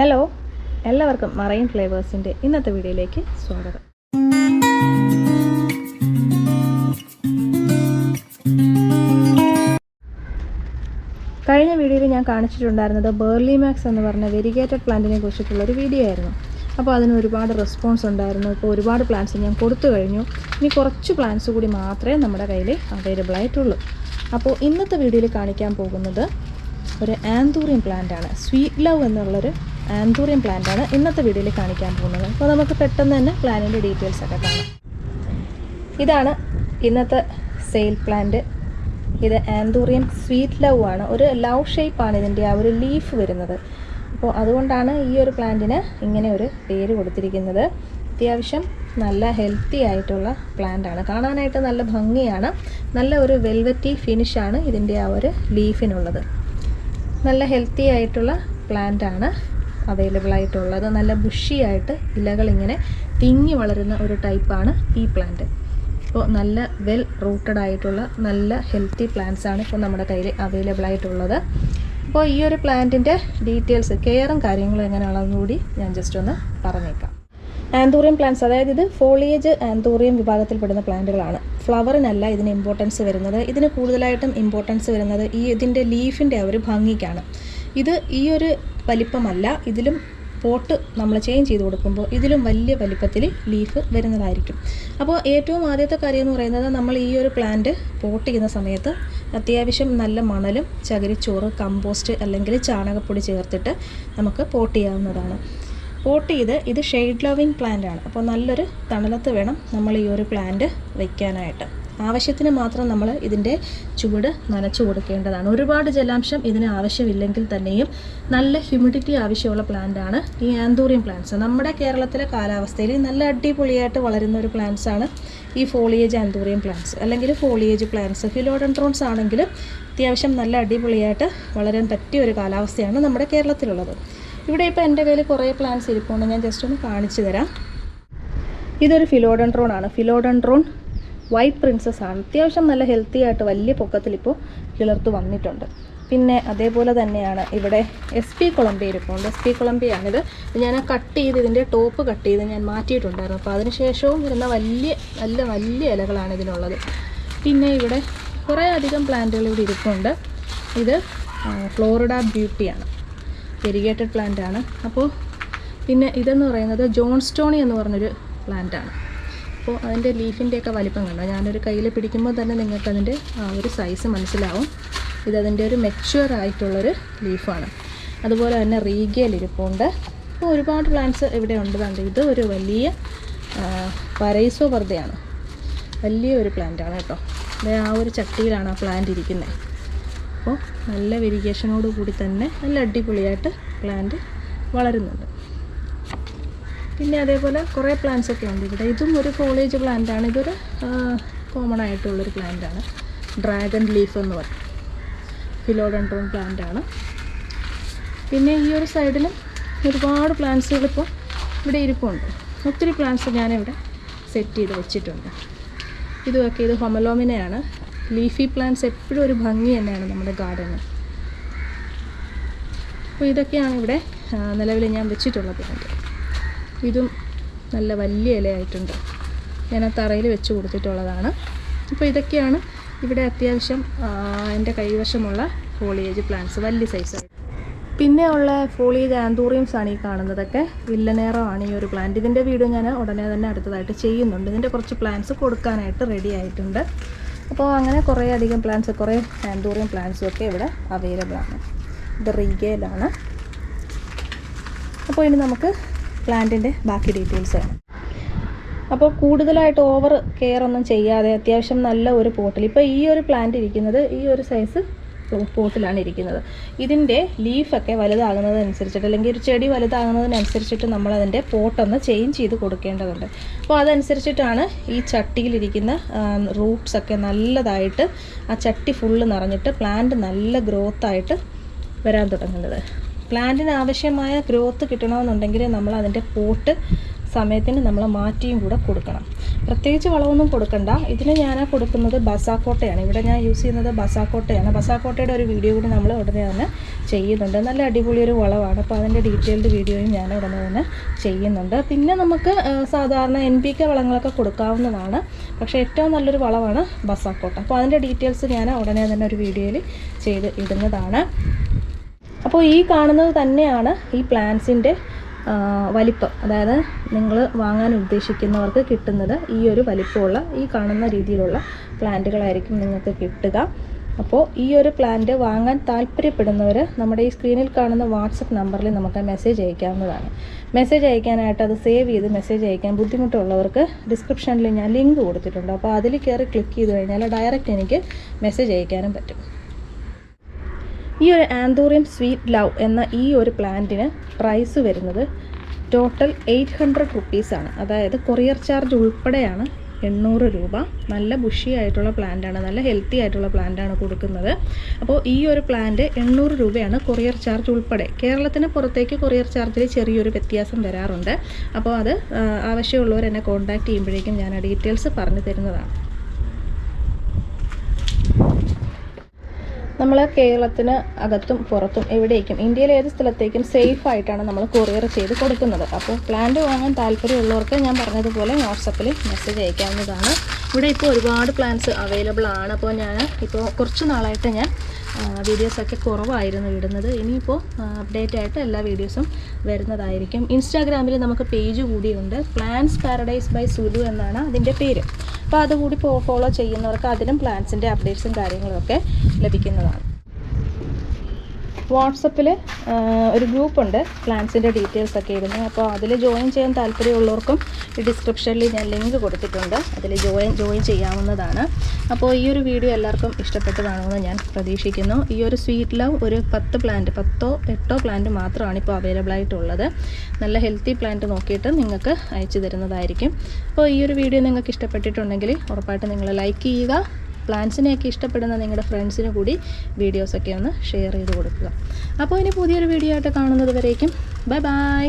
Hello എല്ലാവർക്കും marine ഫ്ലേവേഴ്സിന്റെ ഇന്നത്തെ വീഡിയോയിലേക്ക് സ്വാഗതം. കഴിഞ്ഞ വീഡിയോയിൽ ഞാൻ കാണിച്ചിട്ടുണ്ടായിരുന്നത് ബേർലി മാക്സ് എന്ന് പറഞ്ഞ വെരിഗേറ്റഡ് പ്ലാന്റിനെ കുറിച്ചിട്ടുള്ള ഒരു വീഡിയോ ആയിരുന്നു. അപ്പോൾ അതിന് ഒരുപാട് റെസ്പോൺസ് ഉണ്ടായിരുന്നു. ഇപ്പോൾ ഒരുപാട് പ്ലാന്റ്സ് ഞാൻ കൊടുത്തു കഴിഞ്ഞു. ഇനി കുറച്ച് പ്ലാന്റ്സ് കൂടി മാത്രമേ നമ്മുടെ കയ്യിൽ അവൈലബിൾ ആയിട്ടുള്ളൂ. അപ്പോൾ ഇന്നത്തെ വീഡിയോയിൽ കാണിക്കാൻ പോകുന്നത് ഒരു ആന്തൂറിയം പ്ലാന്റാണ് സ്വീറ്റ് ലവ് എന്നുള്ളൊരു ആന്തൂറിയം പ്ലാന്റ് ആണ് ഇന്നത്തെ വീഡിയോയിൽ കാണിക്കാൻ പോകുന്നത്. അപ്പോൾ നമുക്ക് പെട്ടെന്ന് തന്നെ പ്ലാനിന്റെ ഡീറ്റെയിൽസ് ഒക്കെ കാണാം. ഇതാണ് ഇന്നത്തെ സെയിൽ പ്ലാന്റ് ഇത് ആന്തൂറിയം സ്വീറ്റ് ലവ് ആണ്. ഒരു ലവ് ഷേപ്പാണ് ഇതിന്റെ ആ ഒരു ലീഫ് വരുന്നത്. അപ്പോൾ അതുകൊണ്ടാണ് ഈ ഒരു പ്ലാന്റിന് ഇങ്ങനെ ഒരു പേര് കൊടുത്തിരിക്കുന്നത്. അത്യാവശ്യം നല്ല ഹെൽത്തി ആയിട്ടുള്ള പ്ലാന്റാണ് കാണാനായിട്ട് നല്ല ഭംഗിയാണ്. നല്ല ഒരു വെൽവറ്റി ഫിനിഷാണ് ഇതിന്റെ ആ ഒരു ലീഫിനുള്ളത് നല്ല ഹെൽത്തി ആയിട്ടുള്ള പ്ലാന്റ് ആണ് അവൈലബിൾ ആയിട്ടുള്ളത്. നല്ല ബുഷിയായിട്ട് ഇലകൾ ഇങ്ങനെ തിങ്ങി വളരുന്ന ഒരു ടൈപ്പാണ് ഈ പ്ലാന്റ് അപ്പോൾ നല്ല വെൽ റൂട്ടഡ് ആയിട്ടുള്ള നല്ല ഹെൽത്തി പ്ലാന്റ്സ് ആണ് ഇപ്പോൾ നമ്മുടെ കയ്യിൽ അവൈലബിൾ ആയിട്ടുള്ളത്. അപ്പോൾ ഈ ഒരു പ്ലാന്റിന്റെ ഡീറ്റെയിൽസ് കെയറും കാര്യങ്ങളും എങ്ങനെയാണെന്ന് കൂടി ഞാൻ ജസ്റ്റ് ഒന്ന് പറഞ്ഞേക്കാം. ആന്തൂറിയം പ്ലാന്റ്സ് അതായത് ഇത് ഫോളിയേജ് ആന്തൂറിയം വിഭാഗത്തിൽപ്പെടുന്ന പ്ലാന്റുകളാണ്. ഫ്ലവറിനല്ല ഇതിന് ഇമ്പോർട്ടൻസ് വരുന്നത്. ഇതിന് കൂടുതലായിട്ടും ഇമ്പോർട്ടൻസ് വരുന്നത് ഈ ഇതിന്റെ ലീഫിന്റെ ഒരു ഭംഗിക്കാണ്. ഇത് ഈ ഒരു വലിപ്പമല്ല. ഇതിലും പോട്ട് നമ്മൾ ചേഞ്ച് ചെയ്ത് കൊടുക്കുമ്പോൾ ഇതിലും വലിയ വലിപ്പത്തിൽ ലീഫ് വരുന്നതായിരിക്കും. അപ്പോൾ ഏറ്റവും ആദ്യത്തെ കാര്യം എന്ന് പറയുന്നത് നമ്മൾ ഈ ഒരു പ്ലാന്റ് പോട്ട് ചെയ്യുന്ന സമയത്ത് അത്യാവശ്യം നല്ല മണലും ചകിരിച്ചോറ് കമ്പോസ്റ്റ് അല്ലെങ്കിൽ ചാണകപ്പൊടി ചേർത്തിട്ട് നമുക്ക് പോട്ട് ചെയ്യാവുന്നതാണ്. പോട്ട് ചെയ്ത് ഇത് ഷെയ്ഡ് ലവിങ് പ്ലാന്റ് ആണ്. അപ്പോൾ നല്ലൊരു തണലത്ത് വേണം നമ്മൾ ഈ ഒരു പ്ലാന്റ് വയ്ക്കാനായിട്ട് ആവശ്യത്തിന് മാത്രം നമ്മൾ ഇതിന്റെ ചൂട് നനച്ചു കൊടുക്കേണ്ടതാണ്. ഒരുപാട് ജലാംശം ഇതിന് ആവശ്യമില്ലെങ്കിൽ തന്നെയും നല്ല ഹ്യൂമിഡിറ്റി ആവശ്യമുള്ള പ്ലാന്റ് ആണ് ഈ ആന്തൂറിയം പ്ലാന്റ്സ് നമ്മുടെ കേരളത്തിലെ കാലാവസ്ഥയിൽ നല്ല അടിപൊളിയായിട്ട് വളരുന്ന ഒരു പ്ലാന്റ്സ് ആണ് ഈ ഫോളിയേജ് ആന്തൂറിയം പ്ലാന്റ്സ് അല്ലെങ്കിൽ ഫോളിയേജ് പ്ലാന്റ്സ് ഫിലോഡൻട്രോൺസ് ആണെങ്കിലും അത്യാവശ്യം നല്ല അടിപൊളിയായിട്ട് വളരാൻ പറ്റിയ ഒരു കാലാവസ്ഥയാണ് നമ്മുടെ കേരളത്തിലുള്ളത്. ഇവിടെ ഇപ്പോൾ എന്റെ കയ്യിൽ കുറേ പ്ലാന്റ്സ് ഇരിപ്പുണ്ട്. ഞാൻ ജസ്റ്റ് ഒന്ന് കാണിച്ചു തരാം. ഇതൊരു ഫിലോഡൻട്രോൺ ആണ്. ഫിലോഡൻട്രോൺ വൈറ്റ് പ്രിൻസസ് ആണ്. അത്യാവശ്യം നല്ല ഹെൽത്തി ആയിട്ട് വലിയ പൊക്കത്തിൽ ഇപ്പോൾ കിളർത്ത് വന്നിട്ടുണ്ട്. പിന്നെ അതേപോലെ തന്നെയാണ് ഇവിടെ എസ് പി കൊളംബിയ ഇരിപ്പുണ്ട്. എസ് പി കൊളംബിയാണിത് ഞാൻ കട്ട് ചെയ്ത് ഇതിന്റെ ടോപ്പ് കട്ട് ചെയ്ത് ഞാൻ മാറ്റിയിട്ടുണ്ടായിരുന്നു. അപ്പോൾ അതിന് ശേഷവും വരുന്ന വലിയ നല്ല വലിയ ഇലകളാണ് ഇതിനുള്ളത്. പിന്നെ ഇവിടെ കുറേ അധികം പ്ലാന്റുകൾ ഇവിടെ ഇരിപ്പുണ്ട്. ഇത് ഫ്ലോറിഡ ബ്യൂട്ടിയാണ് വെരിഗേറ്റഡ് പ്ലാന്റ് ആണ്. അപ്പോൾ പിന്നെ ഇതെന്ന് പറയുന്നത് ജോൺസ്റ്റോണി എന്ന് പറഞ്ഞൊരു പ്ലാന്റ് ആണ്. അപ്പോൾ അതിന്റെ ലീഫിന്റെയൊക്കെ വലിപ്പം കണ്ടോ? ഞാനൊരു കയ്യിൽ പിടിക്കുമ്പോൾ തന്നെ നിങ്ങൾക്ക് അതിന്റെ ആ ഒരു സൈസ് മനസ്സിലാവും. ഇതതിന്റെ ഒരു മെച്യൂർ ആയിട്ടുള്ളൊരു ലീഫാണ് അതുപോലെ തന്നെ റീഗേൽ ഇരിപ്പുണ്ട്. അപ്പോൾ ഒരുപാട് പ്ലാന്റ്സ് ഇവിടെ ഉണ്ട് ഇത് ഒരു വലിയ പരൈസോ വെറുതെയാണ് വലിയ ഒരു പ്ലാന്റ് ആണ് കേട്ടോ. ആ ഒരു ചട്ടിയിലാണ് ആ പ്ലാന്റ് ഇരിക്കുന്നത് അപ്പോൾ നല്ല വെരിഗേഷനോട് കൂടി തന്നെ നല്ല അടിപൊളിയായിട്ട് പ്ലാന്റ് വളരുന്നുണ്ട്. പിന്നെ അതേപോലെ കുറേ പ്ലാന്റ്സ് ഒക്കെ ഉണ്ട് ഇവിടെ. ഇതും ഒരു കോളേജ് പ്ലാന്റ് ആണ്. ഇതൊരു കോമൺ ആയിട്ടുള്ളൊരു പ്ലാന്റ് ആണ്. ഡ്രാഗൺ ലീഫ് എന്ന് പറയും. ഫിലോഡൻഡ്രോൺ പ്ലാന്റ് ആണ്. പിന്നെ ഈ ഒരു സൈഡിലും ഒരുപാട് പ്ലാന്റ്സുകൾ ഇപ്പോൾ ഇവിടെ ഇരിപ്പുണ്ട്. ഒത്തിരി പ്ലാന്റ്സ് ഞാനിവിടെ സെറ്റ് ചെയ്ത് വെച്ചിട്ടുണ്ട്. ഇതുമൊക്കെ ഇത് ഹൊമലോമിനയാണ് ലീഫി പ്ലാന്റ്സ് എപ്പോഴും ഒരു ഭംഗി തന്നെയാണ് നമ്മുടെ ഗാർഡന് അപ്പോൾ ഇതൊക്കെയാണ് ഇവിടെ നിലവിൽ ഞാൻ വെച്ചിട്ടുള്ള പ്ലാന്റ് ഇതും നല്ല വലിയ ഇലയായിട്ടുണ്ട്. ഞാൻ ആ തറയിൽ വെച്ച് കൊടുത്തിട്ടുള്ളതാണ്. അപ്പോൾ ഇതൊക്കെയാണ് ഇവിടെ അത്യാവശ്യം എന്റെ കൈവശമുള്ള ഫോളിയേജ് പ്ലാന്റ്സ് വലിയ സൈസ് പിന്നെ ഉള്ള ഫോളിയേജ് ആന്തൂറിയംസ് ആണ് ഈ കാണുന്നതൊക്കെ. വില്ലനേറോ ആണ് ഈ ഒരു പ്ലാന്റ് ഇതിന്റെ വീഡിയോ ഞാൻ ഉടനെ തന്നെ അടുത്തതായിട്ട് ചെയ്യുന്നുണ്ട്. ഇതിന്റെ കുറച്ച് പ്ലാന്റ്സ് കൊടുക്കാനായിട്ട് റെഡി ആയിട്ടുണ്ട്. അപ്പോൾ അങ്ങനെ കുറേ അധികം പ്ലാന്റ്സ് കുറേ ആൻഡോറിയം പ്ലാന്റ്സും ഒക്കെ ഇവിടെ അവൈലബിൾ ആണ്. ഇത് റീഗയിലാണ്. അപ്പോൾ ഇനി നമുക്ക് പ്ലാന്റിന്റെ ബാക്കി ഡീറ്റെയിൽസ് ആണ് അപ്പോൾ കൂടുതലായിട്ട് ഓവർ കെയർ ഒന്നും ചെയ്യാതെ അത്യാവശ്യം നല്ല ഒരു പോട്ടിൽ. ഇപ്പോൾ ഈ ഒരു പ്ലാന്റ് ഇരിക്കുന്നത് ഈ ഒരു സൈസ് പോട്ടിലാണ് ഇരിക്കുന്നത്. ഇതിന്റെ ലീഫൊക്കെ വലുതാകുന്നതനുസരിച്ചിട്ട് അല്ലെങ്കിൽ ഒരു ചെടി വലുതാകുന്നതിനനുസരിച്ചിട്ട് നമ്മൾ അതിന്റെ പോട്ടൊന്ന് ചേഞ്ച് ചെയ്ത് കൊടുക്കേണ്ടതുണ്ട്. അപ്പോൾ അതനുസരിച്ചിട്ടാണ് ഈ ചട്ടിയിലിരിക്കുന്ന റൂട്ട്സൊക്കെ നല്ലതായിട്ട് ആ ചട്ടി ഫുള്ള് നിറഞ്ഞിട്ട് പ്ലാന്റ് നല്ല ഗ്രോത്തായിട്ട് വരാൻ തുടങ്ങുന്നത്. പ്ലാന്റിന് ആവശ്യമായ ഗ്രോത്ത് കിട്ടണമെന്നുണ്ടെങ്കിൽ നമ്മൾ അതിന്റെ പോട്ട് സമയത്തിന് നമ്മൾ മാറ്റിയും കൂടെ കൊടുക്കണം. പ്രത്യേകിച്ച് വളമൊന്നും കൊടുക്കണ്ട. ഇതിന് ഞാൻ കൊടുക്കുന്നത് ബസാക്കോട്ടയാണ്. ഇവിടെ ഞാൻ യൂസ് ചെയ്യുന്നത് ബസാക്കോട്ടയാണ്. ബസാക്കോട്ടയുടെ ഒരു വീഡിയോ കൂടി നമ്മൾ ഉടനെ തന്നെ ചെയ്യുന്നുണ്ട്. നല്ല അടിപൊളി ഒരു വളമാണ് അപ്പോൾ അതിന്റെ ഡീറ്റെയിൽഡ് വീഡിയോയും ഞാൻ ഉടനെ തന്നെ ചെയ്യുന്നുണ്ട്. പിന്നെ നമുക്ക് സാധാരണ എൻ പി കെ വളങ്ങളൊക്കെ കൊടുക്കാവുന്നതാണ്. പക്ഷേ ഏറ്റവും നല്ലൊരു വളമാണ് ബസാക്കോട്ട. അപ്പോൾ അതിന്റെ ഡീറ്റെയിൽസ് ഞാൻ ഉടനെ തന്നെ ഒരു വീഡിയോയിൽ ചെയ്ത് ഇടുന്നതാണ്. അപ്പോൾ ഈ കാണുന്നത് തന്നെയാണ് ഈ പ്ലാന്റ്സിന്റെ വലിപ്പം. അതായത് നിങ്ങൾ വാങ്ങാൻ ഉദ്ദേശിക്കുന്നവർക്ക് കിട്ടുന്നത് ഈ ഒരു വലിപ്പമുള്ള ഈ കാണുന്ന രീതിയിലുള്ള പ്ലാന്റുകളായിരിക്കും നിങ്ങൾക്ക് കിട്ടുക. അപ്പോൾ ഈ ഒരു പ്ലാന്റ് വാങ്ങാൻ താല്പര്യപ്പെടുന്നവർ നമ്മുടെ ഈ സ്ക്രീനിൽ കാണുന്ന വാട്സപ്പ് നമ്പറിൽ നമുക്ക് മെസ്സേജ് അയക്കാവുന്നതാണ്. മെസ്സേജ് അയക്കാനായിട്ട് അത് സേവ് ചെയ്ത് മെസ്സേജ് അയക്കാൻ ബുദ്ധിമുട്ടുള്ളവർക്ക് ഡിസ്ക്രിപ്ഷനിൽ ഞാൻ ലിങ്ക് കൊടുത്തിട്ടുണ്ട്. അപ്പോൾ അതിൽ കയറി ക്ലിക്ക് ചെയ്ത് കഴിഞ്ഞാൽ ഡയറക്റ്റ് എനിക്ക് മെസ്സേജ് അയക്കാനും പറ്റും. ഈ ഒരു ആന്തോറിയം സ്വീറ്റ് ലവ് എന്ന ഈ ഒരു പ്ലാന്റിന് പ്രൈസ് വരുന്നത് ടോട്ടൽ എയ്റ്റ് ഹൺഡ്രഡ് റുപ്പീസാണ് അതായത് കൊറിയർ ചാർജ് ഉൾപ്പെടെയാണ് എണ്ണൂറ് രൂപ. നല്ല ബുഷി ആയിട്ടുള്ള പ്ലാന്റാണ് നല്ല ഹെൽത്തി ആയിട്ടുള്ള പ്ലാന്റാണ് കൊടുക്കുന്നത്. അപ്പോൾ ഈ ഒരു പ്ലാന്റ് എണ്ണൂറ് രൂപയാണ് കൊറിയർ ചാർജ് ഉൾപ്പെടെ. കേരളത്തിന് പുറത്തേക്ക് കൊറിയർ ചാർജിൽ ചെറിയൊരു വ്യത്യാസം വരാറുണ്ട്. അപ്പോൾ അത് ആവശ്യമുള്ളവർ എന്നെ കോൺടാക്റ്റ് ചെയ്യുമ്പോഴേക്കും ഞാൻ ഡീറ്റെയിൽസ് പറഞ്ഞു തരുന്നതാണ് നമ്മൾ കേരളത്തിന് അകത്തും പുറത്തും എവിടേക്കും ഇന്ത്യയിലെ ഏത് സ്ഥലത്തേക്കും സേഫ് ആയിട്ടാണ് നമ്മൾ കൊറിയർ ചെയ്ത് കൊടുക്കുന്നത്. അപ്പോൾ പ്ലാന്റ് വാങ്ങാൻ താല്പര്യമുള്ളവർക്ക് ഞാൻ പറഞ്ഞതുപോലെ വാട്സപ്പിൽ മെസ്സേജ് അയക്കാവുന്നതാണ്. ഇവിടെ ഇപ്പോൾ ഒരുപാട് പ്ലാന്റ്സ് അവൈലബിൾ ആണ്. അപ്പോൾ ഞാൻ ഇപ്പോൾ കുറച്ച് നാളായിട്ട് ഞാൻ വീഡിയോസൊക്കെ കുറവായിരുന്നു ഇടുന്നത്. ഇനിയിപ്പോൾ അപ്ഡേറ്റ് ആയിട്ട് എല്ലാ വീഡിയോസും വരുന്നതായിരിക്കും. ഇൻസ്റ്റാഗ്രാമിൽ നമുക്ക് പേജ് കൂടിയുണ്ട്. പ്ലാന്റ്സ് പാരഡൈസ് ബൈ സുലു എന്നാണ് അതിന്റെ പേര്. അപ്പോൾ അതുകൂടി ഫോളോ ചെയ്യുന്നവർക്ക് അതിനും പ്ലാൻസിന്റെ അപ്ഡേറ്റ്സും കാര്യങ്ങളൊക്കെ ലഭിക്കുന്നതാണ്. വാട്സപ്പിൽ ഒരു ഗ്രൂപ്പുണ്ട്. പ്ലാൻസിന്റെ ഡീറ്റെയിൽസ് ഒക്കെ ഇടുന്നത് അപ്പോൾ അതിൽ ജോയിൻ ചെയ്യാൻ താല്പര്യമുള്ളവർക്കും ഈ ഡിസ്ക്രിപ്ഷനിൽ ഞാൻ ലിങ്ക് കൊടുത്തിട്ടുണ്ട്. അതിൽ ജോയിൻ ജോയിൻ ചെയ്യാവുന്നതാണ്. അപ്പോൾ ഈ ഒരു വീഡിയോ എല്ലാവർക്കും ഇഷ്ടപ്പെട്ടു കാണുമെന്ന് ഞാൻ പ്രതീക്ഷിക്കുന്നു. ഈ ഒരു സ്വീറ്റ് ലവ് ഒരു പത്ത് പ്ലാന്റ് പത്തോ എട്ടോ പ്ലാന്റ് മാത്രമാണ് ഇപ്പോൾ അവൈലബിൾ ആയിട്ടുള്ളത്. നല്ല ഹെൽത്തി പ്ലാന്റ് നോക്കിയിട്ട് നിങ്ങൾക്ക് അയച്ചു തരുന്നതായിരിക്കും. അപ്പോൾ ഈ ഒരു വീഡിയോ നിങ്ങൾക്ക് ഇഷ്ടപ്പെട്ടിട്ടുണ്ടെങ്കിൽ ഉറപ്പായിട്ട് നിങ്ങൾ ലൈക്ക് ചെയ്യുക. പ്ലാൻസിനെയൊക്കെ ഇഷ്ടപ്പെടുന്ന നിങ്ങളുടെ ഫ്രണ്ട്സിന് കൂടി വീഡിയോസൊക്കെ ഒന്ന് ഷെയർ ചെയ്ത് കൊടുക്കുക. അപ്പോൾ ഇനി പുതിയൊരു വീഡിയോ ആയിട്ട് കാണുന്നത് വരേക്കും. Bye bye.